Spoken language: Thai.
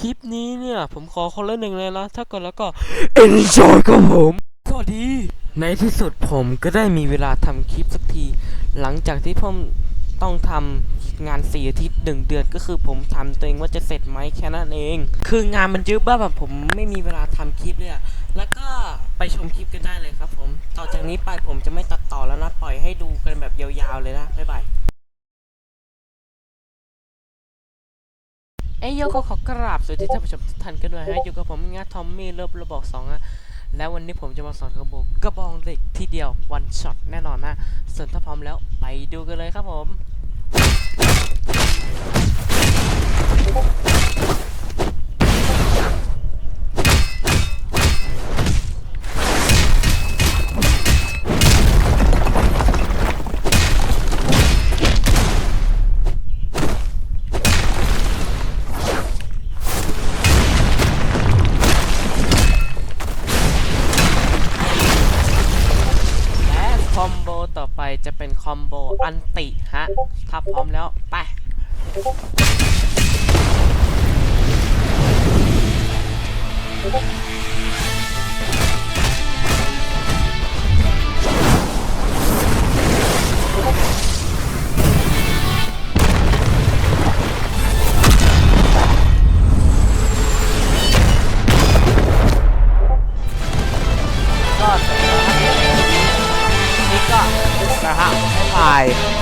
คลิปนี้เนี่ย ผมขอคนละหนึ่งเลยนะถ้ากดแล้วก็ enjoy ครับผมก็ดี ในที่สุดผมก็ได้มีเวลาทำคลิปสักที หลังจากที่ผมต้องทำงานสี่อาทิตย์หนึ่งเดือนก็คือผมทำตัวเองว่าจะเสร็จไหมแค่นั้นเอง คืองานมันเยอะบ้าแบบผมไม่มีเวลาทำคลิปเลยแล้วก็ไปชมคลิปกันได้เลยครับผม ต่อจากนี้ไปผมจะไม่ตัดต่อแล้วนะ ปล่อยให้ดูกันแบบยาวๆเลยนะบ๊ายบาย เอ้ยโยก็ขอกราบสวัสดีท่านผู้ชมทุกท่านกันด้วยฮะอยู่กับผมงาทอมมี่เลิฟระบอกสองอะแล้ววันนี้ผมจะมาสอนกระบอกกระบองเหล็กทีเดียววันช็อตแน่นอนนะส่วนถ้าพร้อมแล้วไปดูกันเลยครับผม อมโบต่อไปจะเป็นคอมโบอันติฮะ ถ้าพร้อมแล้ว ไป Bye.